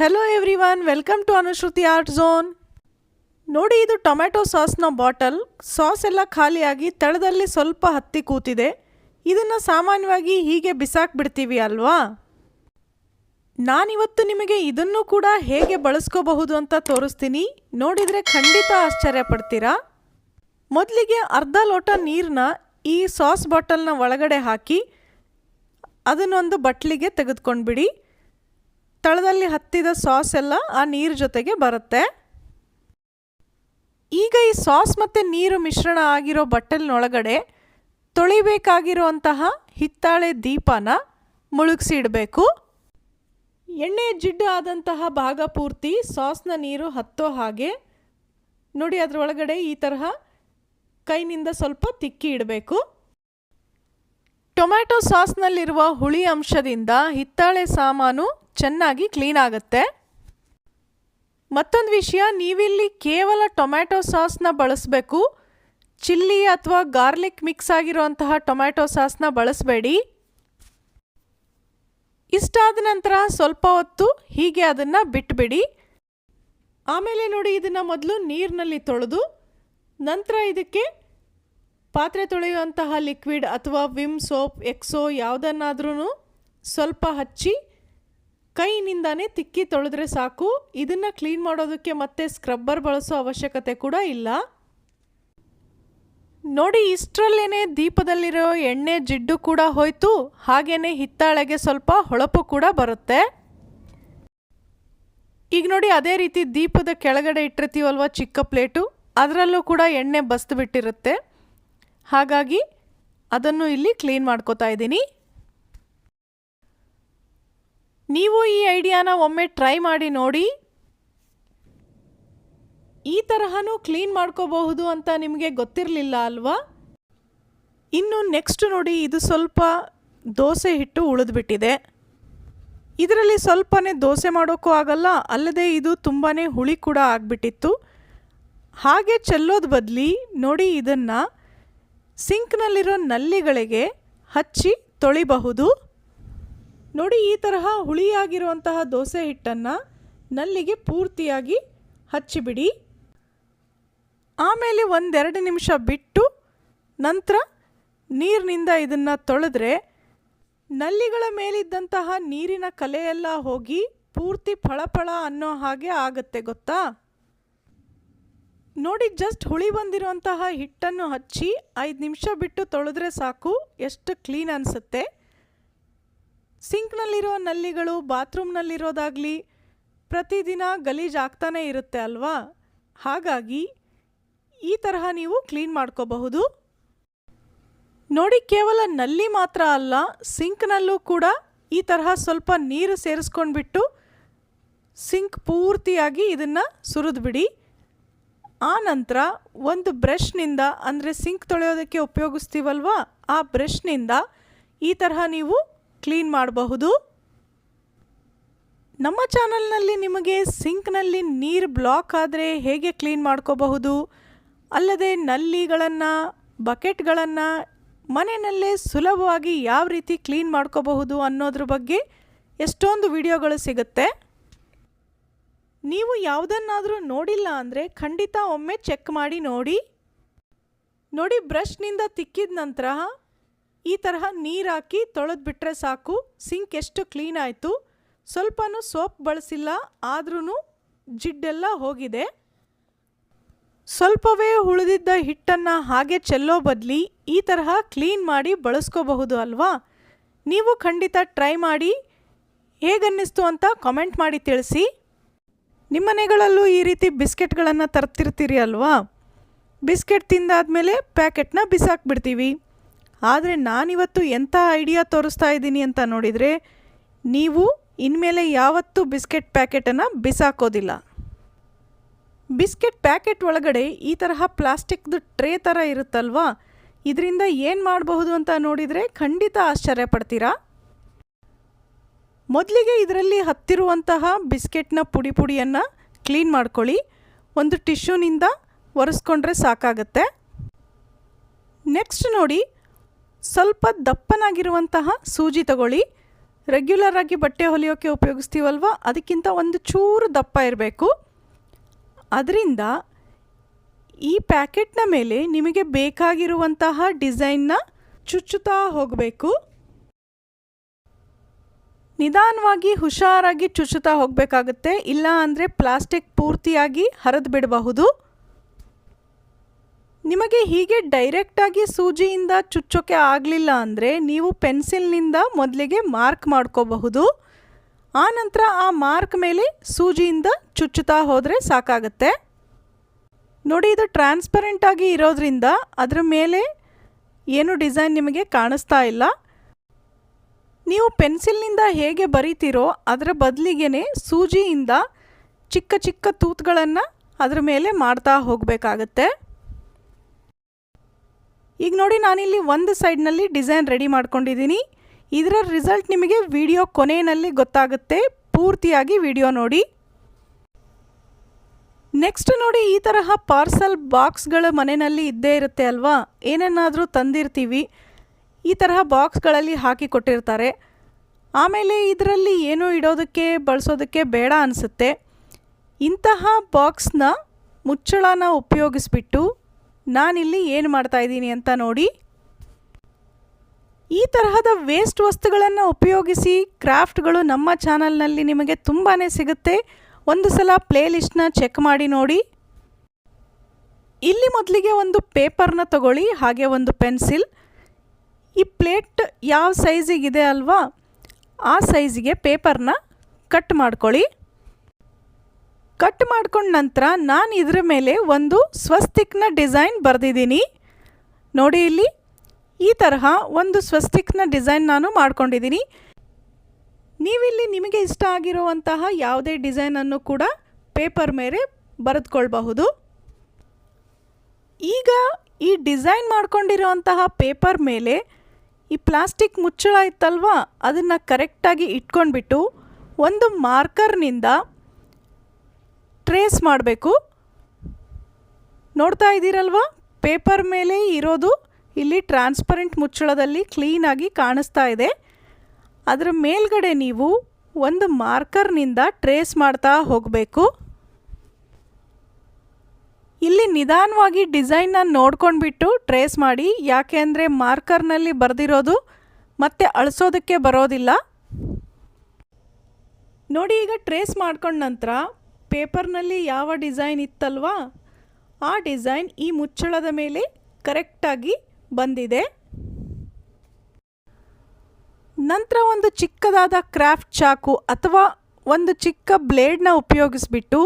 Hello everyone welcome to Anushruti art zone ನೋಡಿ, ಇದು tomato ಸಾಸ್ನ bottle sauce ಎಲ್ಲ ಖಾಲಿಯಾಗಿ ತಳದಲ್ಲಿ ಸ್ವಲ್ಪ ಹತ್ತಿ ಕೂತಿದೆ. ಇದನ್ನು ಸಾಮಾನ್ಯವಾಗಿ ಹೀಗೆ ಬಿಸಾಕ್ಬಿಡ್ತೀವಿ ಅಲ್ವಾ? ನಾನಿವತ್ತು ನಿಮಗೆ ಇದನ್ನು ಕೂಡ ಹೇಗೆ ಬಳಸ್ಕೋಬಹುದು ಅಂತ ತೋರಿಸ್ತೀನಿ. ನೋಡಿದರೆ ಖಂಡಿತ ಆಶ್ಚರ್ಯ ಪಡ್ತೀರಾ? ಮೊದಲಿಗೆ ಅರ್ಧ ಲೋಟ ನೀರನ್ನ ಈ ಸಾಸ್ ಬಾಟಲ್ನ ಒಳಗಡೆ ಹಾಕಿ ಅದನ್ನೊಂದು ಬಟ್ಲಿಗೆ ತೆಗೆದುಕೊಂಡ್ಬಿಡಿ. ತಳದಲ್ಲಿ ಹತ್ತಿದ ಸಾಸ್ ಎಲ್ಲ ಆ ನೀರು ಜೊತೆಗೆ ಬರುತ್ತೆ. ಈಗ ಈ ಸಾಸ್ ಮತ್ತು ನೀರು ಮಿಶ್ರಣ ಆಗಿರೋ ಬಟ್ಟಲಿನೊಳಗಡೆ ತೊಳಿಬೇಕಾಗಿರುವಂತಹ ಹಿತ್ತಾಳೆ ದೀಪನ ಮುಳುಗಿಸಿ ಇಡಬೇಕು. ಎಣ್ಣೆ ಜಿಡ್ಡು ಆದಂತಹ ಭಾಗ ಪೂರ್ತಿ ಸಾಸ್ನ ನೀರು ಹತ್ತೋ ಹಾಗೆ ನೋಡಿ ಅದರೊಳಗಡೆ ಈ ತರಹ ಕೈನಿಂದ ಸ್ವಲ್ಪ ತಿಕ್ಕಿ ಇಡಬೇಕು. ಟೊಮ್ಯಾಟೊ ಸಾಸ್ನಲ್ಲಿರುವ ಹುಳಿ ಅಂಶದಿಂದ ಹಿತ್ತಾಳೆ ಸಾಮಾನು ಚೆನ್ನಾಗಿ ಕ್ಲೀನ್ ಆಗುತ್ತೆ. ಮತ್ತೊಂದು ವಿಷಯ, ನೀವಿಲ್ಲಿ ಕೇವಲ ಟೊಮ್ಯಾಟೊ ಸಾಸ್ನ ಬಳಸಬೇಕು. ಚಿಲ್ಲಿ ಅಥವಾ ಗಾರ್ಲಿಕ್ ಮಿಕ್ಸ್ ಆಗಿರುವಂತಹ ಟೊಮ್ಯಾಟೊ ಸಾಸ್ನ ಬಳಸಬೇಡಿ. ಇಷ್ಟಾದ ನಂತರ ಸ್ವಲ್ಪ ಹೊತ್ತು ಹೀಗೆ ಅದನ್ನು ಬಿಟ್ಬಿಡಿ. ಆಮೇಲೆ ನೋಡಿ ಇದನ್ನು ಮೊದಲು ನೀರಿನಲ್ಲಿ ತೊಳೆದು, ನಂತರ ಇದಕ್ಕೆ ಪಾತ್ರೆ ತೊಳೆಯುವಂತಹ ಲಿಕ್ವಿಡ್ ಅಥವಾ ವಿಮ್ ಸೋಪ್ ಎಕ್ಸೋ ಯಾವುದನ್ನಾದ್ರೂ ಸ್ವಲ್ಪ ಹಚ್ಚಿ ಕೈನಿಂದಾನೇ ತಿಕ್ಕಿ ತೊಳೆದ್ರೆ ಸಾಕು. ಇದನ್ನು ಕ್ಲೀನ್ ಮಾಡೋದಕ್ಕೆ ಮತ್ತೆ ಸ್ಕ್ರಬ್ಬರ್ ಬಳಸೋ ಅವಶ್ಯಕತೆ ಕೂಡ ಇಲ್ಲ. ನೋಡಿ ಇಷ್ಟರಲ್ಲೇನೆ ದೀಪದಲ್ಲಿರೋ ಎಣ್ಣೆ ಜಿಡ್ಡು ಕೂಡ ಹೋಯ್ತು. ಹಾಗೇನೆ ಹಿತ್ತಾಳೆಗೆ ಸ್ವಲ್ಪ ಹೊಳಪು ಕೂಡ ಬರುತ್ತೆ. ಈಗ ನೋಡಿ, ಅದೇ ರೀತಿ ದೀಪದ ಕೆಳಗಡೆ ಇಟ್ಟಿರ್ತೀವಲ್ವ ಚಿಕ್ಕ ಪ್ಲೇಟು? ಅದರಲ್ಲೂ ಕೂಡ ಎಣ್ಣೆ ಬಸ್ದು ಬಿಟ್ಟಿರುತ್ತೆ. ಹಾಗಾಗಿ ಅದನ್ನು ಇಲ್ಲಿ ಕ್ಲೀನ್ ಮಾಡ್ಕೋತಾ ಇದ್ದೀನಿ. ನೀವು ಈ ಐಡಿಯಾನ ಒಮ್ಮೆ ಟ್ರೈ ಮಾಡಿ ನೋಡಿ. ಈ ತರಹನೂ ಕ್ಲೀನ್ ಮಾಡ್ಕೋಬಹುದು ಅಂತ ನಿಮಗೆ ಗೊತ್ತಿರಲಿಲ್ಲ ಅಲ್ವಾ? ಇನ್ನು ನೆಕ್ಸ್ಟ್ ನೋಡಿ, ಇದು ಸ್ವಲ್ಪ ದೋಸೆ ಹಿಟ್ಟು ಉಳಿದ್ಬಿಟ್ಟಿದೆ. ಇದರಲ್ಲಿ ಸ್ವಲ್ಪನೇ ದೋಸೆ ಮಾಡೋಕ್ಕೂ ಆಗಲ್ಲ, ಅಲ್ಲದೆ ಇದು ತುಂಬಾ ಹುಳಿ ಕೂಡ ಆಗಿಬಿಟ್ಟಿತ್ತು. ಹಾಗೆ ಚೆಲ್ಲೋದು ಬದಲಿ ನೋಡಿ ಇದನ್ನು ಸಿಂಕ್ನಲ್ಲಿರೋ ನಲ್ಲಿಗಳಿಗೆ ಹಚ್ಚಿ ತೊಳಿಬಹುದು. ನೋಡಿ, ಈ ತರಹ ಹುಳಿಯಾಗಿರುವಂತಹ ದೋಸೆ ಹಿಟ್ಟನ್ನು ನಲ್ಲಿಗೆ ಪೂರ್ತಿಯಾಗಿ ಹಚ್ಚಿಬಿಡಿ. ಆಮೇಲೆ ಒಂದೆರಡು ನಿಮಿಷ ಬಿಟ್ಟು ನಂತರ ನೀರಿನಿಂದ ಇದನ್ನು ತೊಳೆದ್ರೆ ನಲ್ಲಿಗಳ ಮೇಲಿದ್ದಂತಹ ನೀರಿನ ಕಲೆಯೆಲ್ಲ ಹೋಗಿ ಪೂರ್ತಿ ಫಳಫಳ ಅನ್ನೋ ಹಾಗೆ ಆಗುತ್ತೆ, ಗೊತ್ತಾ? ನೋಡಿ, ಜಸ್ಟ್ ಹುಳಿ ಬಂದಿರುವಂತಹ ಹಿಟ್ಟನ್ನು ಹಚ್ಚಿ ಐದು ನಿಮಿಷ ಬಿಟ್ಟು ತೊಳೆದ್ರೆ ಸಾಕು, ಎಷ್ಟು ಕ್ಲೀನ್ ಅನಿಸುತ್ತೆ. ಸಿಂಕ್ನಲ್ಲಿರೋ ನಲ್ಲಿಗಳು ಬಾತ್ರೂಮ್ನಲ್ಲಿರೋದಾಗಲಿ ಪ್ರತಿದಿನ ಗಲೀಜಾಗ್ತಾನೇ ಇರುತ್ತೆ ಅಲ್ವಾ? ಹಾಗಾಗಿ ಈ ತರಹ ನೀವು ಕ್ಲೀನ್ ಮಾಡ್ಕೋಬಹುದು. ನೋಡಿ, ಕೇವಲ ನಲ್ಲಿ ಮಾತ್ರ ಅಲ್ಲ, ಸಿಂಕ್ನಲ್ಲೂ ಕೂಡ ಈ ತರಹ ಸ್ವಲ್ಪ ನೀರು ಸೇರಿಸ್ಕೊಂಡ್ಬಿಟ್ಟು ಸಿಂಕ್ ಪೂರ್ತಿಯಾಗಿ ಇದನ್ನು ಸುರಿದ್ಬಿಡಿ. ಆ ನಂತರ ಒಂದು ಬ್ರಷ್ನಿಂದ, ಅಂದರೆ ಸಿಂಕ್ ತೊಳೆಯೋದಕ್ಕೆ ಉಪಯೋಗಿಸ್ತೀವಲ್ವ? ಆ ಬ್ರಷ್ನಿಂದ ಈ ತರಹ ನೀವು ಕ್ಲೀನ್ ಮಾಡಬಹುದು. ನಮ್ಮ ಚಾನಲ್ನಲ್ಲಿ ನಿಮಗೆ ಸಿಂಕ್ನಲ್ಲಿ ನೀರು ಬ್ಲಾಕ್ ಆದರೆ ಹೇಗೆ ಕ್ಲೀನ್ ಮಾಡ್ಕೋಬಹುದು? ಅಲ್ಲದೆ ನಲ್ಲಿಗಳನ್ನು, ಬಕೆಟ್ಗಳನ್ನು ಮನೆಯಲ್ಲೇ ಸುಲಭವಾಗಿ ಯಾವ ರೀತಿ ಕ್ಲೀನ್ ಮಾಡ್ಕೋಬಹುದು ಅನ್ನೋದ್ರ ಬಗ್ಗೆ ಎಷ್ಟೊಂದು ವಿಡಿಯೋಗಳು ಸಿಗುತ್ತೆ. ನೀವು ಯಾವುದನ್ನಾದರೂ ನೋಡಿಲ್ಲ ಅಂದರೆ ಖಂಡಿತ ಒಮ್ಮೆ ಚೆಕ್ ಮಾಡಿ ನೋಡಿ. ನೋಡಿ ಬ್ರಷ್ನಿಂದ ತಿಕ್ಕಿದ ನಂತರ ಈ ತರಹ ನೀರು ಹಾಕಿ ತೊಳೆದು ಬಿಟ್ಟರೆ ಸಾಕು. ಸಿಂಕ್ ಎಷ್ಟು ಕ್ಲೀನ್ ಆಯಿತು. ಸ್ವಲ್ಪನೂ ಸೋಪ್ ಬಳಸಿಲ್ಲ ಆದ್ರೂ ಜಿಡ್ಡೆಲ್ಲ ಹೋಗಿದೆ. ಸ್ವಲ್ಪವೇ ಉಳಿದಿದ್ದ ಹಿಟ್ಟನ್ನು ಹಾಗೆ ಚೆಲ್ಲೋ ಬದಲಿ ಈ ತರಹ ಕ್ಲೀನ್ ಮಾಡಿ ಬಳಸ್ಕೋಬಹುದು ಅಲ್ವಾ? ನೀವು ಖಂಡಿತ ಟ್ರೈ ಮಾಡಿ. ಹೇಗನ್ನಿಸ್ತು ಅಂತ ಕಾಮೆಂಟ್ ಮಾಡಿ ತಿಳಿಸಿ. ನಿಮ್ಮ ಮನೆಗಳಲ್ಲೂ ಈ ರೀತಿ ಬಿಸ್ಕೆಟ್ಗಳನ್ನು ತರ್ತಿರ್ತೀರಿ ಅಲ್ವಾ? ಬಿಸ್ಕೆಟ್ ತಿಂದಾದ್ಮೇಲೆ ಪ್ಯಾಕೆಟ್ನ ಬಿಸಾಕ್ಬಿಡ್ತೀವಿ. ಆದರೆ ನಾನಿವತ್ತು ಎಂಥ ಐಡಿಯಾ ತೋರಿಸ್ತಾ ಇದ್ದೀನಿ ಅಂತ ನೋಡಿದರೆ, ನೀವು ಇನ್ಮೇಲೆ ಯಾವತ್ತೂ ಬಿಸ್ಕೆಟ್ ಪ್ಯಾಕೆಟನ್ನು ಬಿಸಾಕೋದಿಲ್ಲ. ಬಿಸ್ಕೆಟ್ ಪ್ಯಾಕೆಟ್ ಒಳಗಡೆ ಈ ತರಹ ಪ್ಲಾಸ್ಟಿಕ್ದು ಟ್ರೇ ಥರ ಇರುತ್ತಲ್ವಾ? ಇದರಿಂದ ಏನು ಮಾಡಬಹುದು ಅಂತ ನೋಡಿದರೆ ಖಂಡಿತ ಆಶ್ಚರ್ಯ ಪಡ್ತೀರಾ? ಮೊದಲಿಗೆ ಇದರಲ್ಲಿ ಹತ್ತಿರುವಂತಹ ಬಿಸ್ಕೆಟ್ನ ಪುಡಿ ಪುಡಿಯನ್ನು ಕ್ಲೀನ್ ಮಾಡ್ಕೊಳ್ಳಿ. ಒಂದು ಟಿಶ್ಯೂನಿಂದ ಒರೆಸ್ಕೊಂಡ್ರೆ ಸಾಕಾಗತ್ತೆ. ನೆಕ್ಸ್ಟ್ ನೋಡಿ ಸ್ವಲ್ಪ ದಪ್ಪನಾಗಿರುವಂತಹ ಸೂಜಿ ತಗೊಳ್ಳಿ. ರೆಗ್ಯುಲರ್ ಆಗಿ ಬಟ್ಟೆ ಹೊಲಿಯೋಕ್ಕೆ ಉಪಯೋಗಿಸ್ತೀವಲ್ವ? ಅದಕ್ಕಿಂತ ಒಂದು ಚೂರು ದಪ್ಪ ಇರಬೇಕು. ಅದರಿಂದ ಈ ಪ್ಯಾಕೆಟ್ನ ಮೇಲೆ ನಿಮಗೆ ಬೇಕಾಗಿರುವಂತಹ ಡಿಸೈನ್ನ ಚುಚ್ಚುತ್ತಾ ಹೋಗಬೇಕು. ನಿಧಾನವಾಗಿ ಹುಷಾರಾಗಿ ಚುಚ್ಚುತ್ತಾ ಹೋಗಬೇಕಾಗುತ್ತೆ. ಇಲ್ಲ ಅಂದರೆ ಪ್ಲಾಸ್ಟಿಕ್ ಪೂರ್ತಿಯಾಗಿ ಹರಿದು ಬಿಡಬಹುದು ನಿಮಗೆ ಹೀಗೆ ಡೈರೆಕ್ಟಾಗಿ ಸೂಜಿಯಿಂದ ಚುಚ್ಚೋಕೆ ಆಗಲಿಲ್ಲ ಅಂದರೆ ನೀವು ಪೆನ್ಸಿಲ್ನಿಂದ ಮೊದಲಿಗೆ ಮಾರ್ಕ್ ಮಾಡ್ಕೋಬಹುದು. ಆನಂತರ ಆ ಮಾರ್ಕ್ ಮೇಲೆ ಸೂಜಿಯಿಂದ ಚುಚ್ಚುತ್ತಾ ಹೋದರೆ ಸಾಕಾಗತ್ತೆ. ನೋಡಿ, ಇದು ಟ್ರಾನ್ಸ್ಪರೆಂಟಾಗಿ ಇರೋದ್ರಿಂದ ಅದರ ಮೇಲೆ ಏನು ಡಿಸೈನ್ ನಿಮಗೆ ಕಾಣಿಸ್ತಾ ಇಲ್ಲ. ನೀವು ಪೆನ್ಸಿಲ್ನಿಂದ ಹೇಗೆ ಬರಿತೀರೋ ಅದರ ಬದಲಿಗೆ ಸೂಜಿಯಿಂದ ಚಿಕ್ಕ ಚಿಕ್ಕ ತೂತುಗಳನ್ನು ಅದರ ಮೇಲೆ ಮಾಡ್ತಾ ಹೋಗಬೇಕಾಗತ್ತೆ. ಈಗ ನೋಡಿ ನಾನಿಲ್ಲಿ ಒಂದು ಸೈಡ್ನಲ್ಲಿ ಡಿಸೈನ್ ರೆಡಿ ಮಾಡ್ಕೊಂಡಿದ್ದೀನಿ. ಇದರ ರಿಸಲ್ಟ್ ನಿಮಗೆ ವಿಡಿಯೋ ಕೊನೆಯಲ್ಲಿ ಗೊತ್ತಾಗುತ್ತೆ. ಪೂರ್ತಿಯಾಗಿ ವಿಡಿಯೋ ನೋಡಿ. ನೆಕ್ಸ್ಟ್ ನೋಡಿ ಈ ತರಹ ಪಾರ್ಸಲ್ ಬಾಕ್ಸ್ಗಳು ಮನೆಯಲ್ಲಿ ಇದ್ದೇ ಇರುತ್ತೆ ಅಲ್ವಾ? ಏನೇನಾದರೂ ತಂದಿರ್ತೀವಿ. ಈ ತರಹ ಬಾಕ್ಸ್ಗಳಲ್ಲಿ ಹಾಕಿ ಕೊಟ್ಟಿರ್ತಾರೆ. ಆಮೇಲೆ ಇದರಲ್ಲಿ ಏನೂ ಇಡೋದಕ್ಕೆ, ಬಳಸೋದಕ್ಕೆ ಬೇಡ ಅನಿಸುತ್ತೆ. ಇಂತಹ ಬಾಕ್ಸ್ನ ಮುಚ್ಚಳನ ಉಪಯೋಗಿಸ್ಬಿಟ್ಟು ನಾನಿಲ್ಲಿ ಏನು ಮಾಡ್ತಾಯಿದ್ದೀನಿ ಅಂತ ನೋಡಿ. ಈ ತರಹದ ವೇಸ್ಟ್ ವಸ್ತುಗಳನ್ನು ಉಪಯೋಗಿಸಿ ಕ್ರಾಫ್ಟ್ಗಳು ನಮ್ಮ ಚಾನಲ್ನಲ್ಲಿ ನಿಮಗೆ ತುಂಬಾ ಸಿಗುತ್ತೆ. ಒಂದು ಸಲ ಪ್ಲೇಲಿಸ್ಟ್ನ ಚೆಕ್ ಮಾಡಿ ನೋಡಿ. ಇಲ್ಲಿ ಮೊದಲಿಗೆ ಒಂದು ಪೇಪರ್ನ ತಗೊಳ್ಳಿ, ಹಾಗೆ ಒಂದು ಪೆನ್ಸಿಲ್ ಈ ಪ್ಲೇಟ್ ಯಾವ ಸೈಜಿಗಿದೆ ಅಲ್ವಾ? ಆ ಸೈಜಿಗೆ ಪೇಪರ್ನ ಕಟ್ ಮಾಡ್ಕೊಳ್ಳಿ. ಕಟ್ ಮಾಡ್ಕೊಂಡ ನಂತರ ನಾನು ಇದರ ಮೇಲೆ ಒಂದು ಸ್ವಸ್ತಿಕ್ನ ಡಿಸೈನ್ ಬರೆದಿದ್ದೀನಿ. ನೋಡಿ ಇಲ್ಲಿ, ಈ ತರಹ ಒಂದು ಸ್ವಸ್ತಿಕ್ನ ಡಿಸೈನ್ ನಾನು ಮಾಡ್ಕೊಂಡಿದ್ದೀನಿ. ನೀವಿಲ್ಲಿ ನಿಮಗೆ ಇಷ್ಟ ಆಗಿರುವಂತಹ ಯಾವುದೇ ಡಿಸೈನನ್ನು ಕೂಡ ಪೇಪರ್ ಮೇಲೆ ಬರೆದುಕೊಳ್ಬಹುದು. ಈಗ ಈ ಡಿಸೈನ್ ಮಾಡ್ಕೊಂಡಿರುವಂತಹ ಪೇಪರ್ ಮೇಲೆ ಈ ಪ್ಲಾಸ್ಟಿಕ್ ಮುಚ್ಚಳ ಇತ್ತಲ್ವ, ಅದನ್ನು ಕರೆಕ್ಟಾಗಿ ಇಟ್ಕೊಂಡ್ಬಿಟ್ಟು ಒಂದು ಮಾರ್ಕರ್ನಿಂದ ಟ್ರೇಸ್ ಮಾಡಬೇಕು. ನೋಡ್ತಾ ಇದ್ದೀರಲ್ವ? ಪೇಪರ್ ಮೇಲೆ ಇರೋದು ಇಲ್ಲಿ ಟ್ರಾನ್ಸ್ಪರೆಂಟ್ ಮುಚ್ಚಳದಲ್ಲಿ ಕ್ಲೀನಾಗಿ ಕಾಣಿಸ್ತಾ ಇದೆ. ಅದರ ಮೇಲ್ಗಡೆ ನೀವು ಒಂದು ಮಾರ್ಕರ್ನಿಂದ ಟ್ರೇಸ್ ಮಾಡ್ತಾ ಹೋಗಬೇಕು. ಇಲ್ಲಿ ನಿಧಾನವಾಗಿ ಡಿಸೈನ್ನ ನೋಡ್ಕೊಂಡ್ಬಿಟ್ಟು ಟ್ರೇಸ್ ಮಾಡಿ, ಯಾಕೆ ಅಂದರೆ ಮಾರ್ಕರ್ನಲ್ಲಿ ಬರೆದಿರೋದು ಮತ್ತೆ ಅಳಿಸೋದಕ್ಕೆ ಬರೋದಿಲ್ಲ. ನೋಡಿ ಈಗ ಟ್ರೇಸ್ ಮಾಡ್ಕೊಂಡ ನಂತರ ಪೇಪರ್ನಲ್ಲಿ ಯಾವ ಡಿಸೈನ್ ಇತ್ತಲ್ವಾ? ಆ ಡಿಸೈನ್ ಈ ಮುಚ್ಚಳದ ಮೇಲೆ ಕರೆಕ್ಟಾಗಿ ಬಂದಿದೆ. ನಂತರ ಒಂದು ಚಿಕ್ಕದಾದ ಕ್ರಾಫ್ಟ್ ಚಾಕು ಅಥವಾ ಒಂದು ಚಿಕ್ಕ ಬ್ಲೇಡ್ನ ಉಪಯೋಗಿಸ್ಬಿಟ್ಟು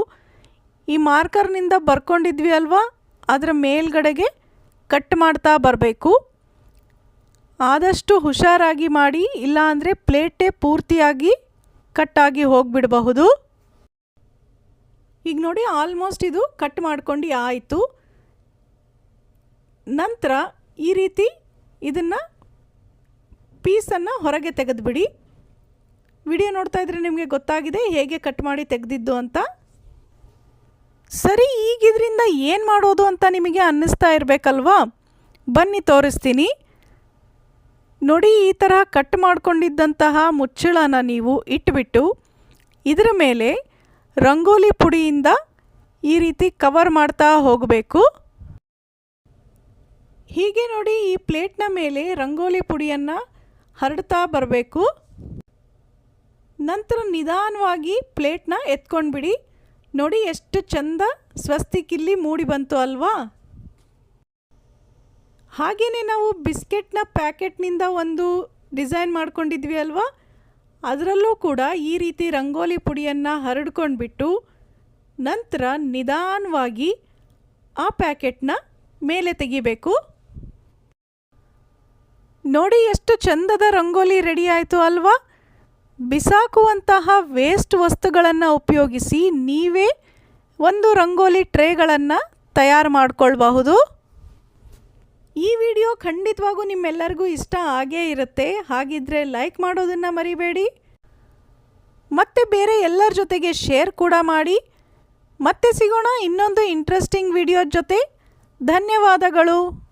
ಈ ಮಾರ್ಕರ್ನಿಂದ ಬರ್ಕೊಂಡಿದ್ವಿ ಅಲ್ವಾ? ಅದರ ಮೇಲ್ಗಡೆಗೆ ಕಟ್ ಮಾಡ್ತಾ ಬರಬೇಕು. ಆದಷ್ಟು ಹುಷಾರಾಗಿ ಮಾಡಿ, ಇಲ್ಲಾಂದರೆ ಪ್ಲೇಟೇ ಪೂರ್ತಿಯಾಗಿ ಕಟ್ಟಾಗಿ ಹೋಗಿಬಿಡಬಹುದು. ಈಗ ನೋಡಿ ಆಲ್ಮೋಸ್ಟ್ ಇದು ಕಟ್ ಮಾಡ್ಕೊಂಡು ಆಯಿತು. ನಂತರ ಈ ರೀತಿ ಇದನ್ನು ಪೀಸನ್ನು ಹೊರಗೆ ತೆಗೆದುಬಿಡಿ. ವಿಡಿಯೋ ನೋಡ್ತಾ ಇದ್ರೆ ನಿಮಗೆ ಗೊತ್ತಾಗಿದೆ ಹೇಗೆ ಕಟ್ ಮಾಡಿ ತೆಗೆದಿದ್ದು ಅಂತ. ಸರಿ, ಈಗಿದ್ರಿಂದ ಏನು ಮಾಡೋದು ಅಂತ ನಿಮಗೆ ಅನ್ನಿಸ್ತಾ ಇರಬೇಕಲ್ವಾ? ಬನ್ನಿ ತೋರಿಸ್ತೀನಿ. ನೋಡಿ, ಈ ಥರ ಕಟ್ ಮಾಡಿಕೊಂಡಿದ್ದಂತಹ ಮುಚ್ಚಳನ ನೀವು ಇಟ್ಬಿಟ್ಟು, ಇದರ ಮೇಲೆ ರಂಗೋಲಿ ಪುಡಿಯಿಂದ ಈ ರೀತಿ ಕವರ್ ಮಾಡ್ತಾ ಹೋಗಬೇಕು. ಹೀಗೆ ನೋಡಿ ಈ ಪ್ಲೇಟ್ನ ಮೇಲೆ ರಂಗೋಲಿ ಪುಡಿಯನ್ನು ಹರಡ್ತಾ ಬರಬೇಕು. ನಂತರ ನಿಧಾನವಾಗಿ ಪ್ಲೇಟ್ನ ಎತ್ಕೊಂಡ್ಬಿಡಿ. ನೋಡಿ ಎಷ್ಟು ಚಂದ ಸ್ವಸ್ತಿಕಿಲ್ಲಿ ಮೂಡಿ ಬಂತು ಅಲ್ವಾ? ಹಾಗೆಯೇ ನಾವು ಬಿಸ್ಕೆಟ್ನ ಪ್ಯಾಕೆಟ್ನಿಂದ ಒಂದು ಡಿಸೈನ್ ಮಾಡ್ಕೊಂಡಿದ್ವಿ ಅಲ್ವಾ? ಅದರಲ್ಲೂ ಕೂಡ ಈ ರೀತಿ ರಂಗೋಲಿ ಪುಡಿಯನ್ನು ಹರಡ್ಕೊಂಡ್ಬಿಟ್ಟು ನಂತರ ನಿಧಾನವಾಗಿ ಆ ಪ್ಯಾಕೆಟ್ನ ಮೇಲೆ ತೆಗಿಬೇಕು. ನೋಡಿ ಎಷ್ಟು ಚಂದದ ರಂಗೋಲಿ ರೆಡಿ ಆಯಿತು ಅಲ್ವಾ? ಬಿಸಾಕುವಂತಹ ವೇಸ್ಟ್ ವಸ್ತುಗಳನ್ನು ಉಪಯೋಗಿಸಿ ನೀವೇ ಒಂದು ರಂಗೋಲಿ ಟ್ರೇಗಳನ್ನು ತಯಾರು ಮಾಡಿಕೊಳ್ಬಹುದು. ಈ ವಿಡಿಯೋ ಖಂಡಿತವಾಗೂ ನಿಮ್ಮೆಲ್ಲರಿಗೂ ಇಷ್ಟ ಆಗೇ ಇರುತ್ತೆ. ಹಾಗಿದ್ರೆ ಲೈಕ್ ಮಾಡೋದನ್ನು ಮರಿಬೇಡಿ. ಮತ್ತೆ ಬೇರೆ ಎಲ್ಲರ ಜೊತೆಗೆ ಶೇರ್ ಕೂಡ ಮಾಡಿ. ಮತ್ತೆ ಸಿಗೋಣ ಇನ್ನೊಂದು ಇಂಟ್ರೆಸ್ಟಿಂಗ್ ವಿಡಿಯೋ ಜೊತೆ. ಧನ್ಯವಾದಗಳು.